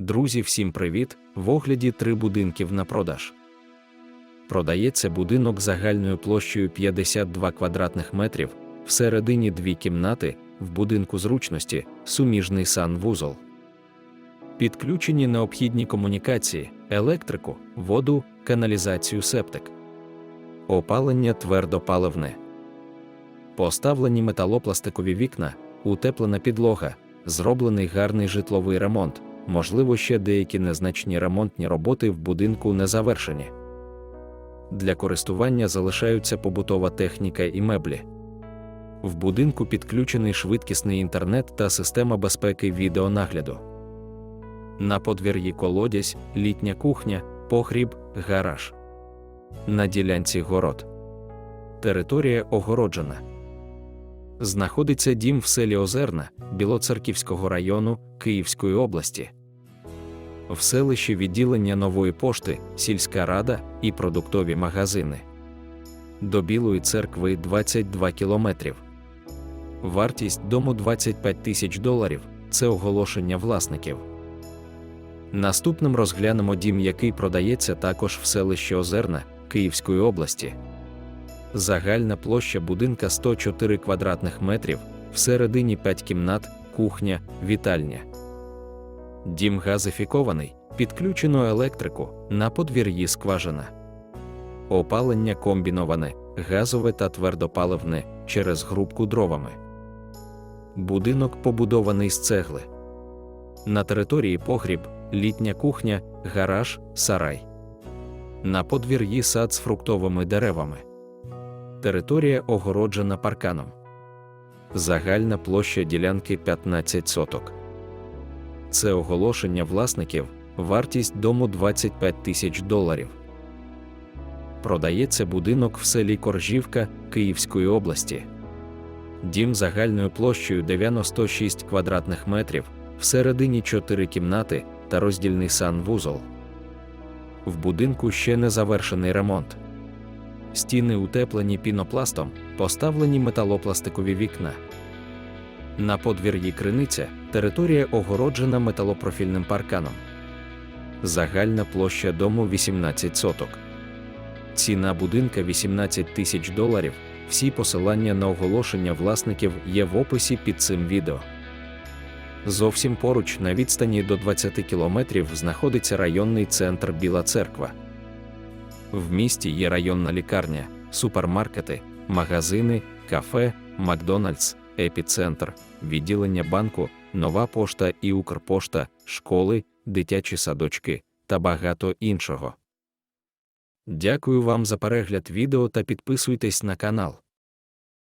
Друзі, всім привіт! В огляді три будинків на продаж. Продається будинок загальною площею 52 квадратних метрів, всередині дві кімнати, в будинку зручності, суміжний санвузол. Підключені необхідні комунікації, електрику, воду, каналізацію септик. Опалення твердопаливне. Поставлені металопластикові вікна, утеплена підлога, зроблений гарний житловий ремонт. Можливо, ще деякі незначні ремонтні роботи в будинку не завершені. Для користування залишаються побутова техніка і меблі. В будинку підключений швидкісний інтернет та система безпеки відеонагляду. На подвір'ї колодязь, літня кухня, погріб, гараж. На ділянці город. Територія огороджена. Знаходиться дім в селі Озерна Білоцерківського району Київської області. В селищі відділення нової пошти, сільська рада і продуктові магазини. До Білої церкви 22 кілометрів. Вартість дому 25 тисяч доларів це оголошення власників. Наступним розглянемо дім, який продається також в селищі Озерна Київської області. Загальна площа будинка 104 квадратних метрів, всередині 5 кімнат, кухня, вітальня. Дім газифікований, підключено електрику, на подвір'ї скважина. Опалення комбіноване, газове та твердопаливне через грубку дровами. Будинок побудований з цегли. На території погріб, літня кухня, гараж, сарай. На подвір'ї сад з фруктовими деревами. Територія огороджена парканом. Загальна площа ділянки 15 соток. Це оголошення власників, вартість дому 25 тисяч доларів. Продається будинок в селі Коржівка Київської області. Дім загальною площею 96 квадратних метрів, всередині 4 кімнати та роздільний санвузол. В будинку ще не завершений ремонт. Стіни утеплені пінопластом, поставлені металопластикові вікна. На подвір'ї криниця територія огороджена металопрофільним парканом. Загальна площа дому 18 соток. Ціна будинка 18 тисяч доларів. Всі посилання на оголошення власників є в описі під цим відео. Зовсім поруч на відстані до 20 кілометрів знаходиться районний центр Біла Церква. В місті є районна лікарня, супермаркети, магазини, кафе, Макдональдс, епіцентр, відділення банку, нова пошта і Укрпошта, школи, дитячі садочки та багато іншого. Дякую вам за перегляд відео та підписуйтесь на канал.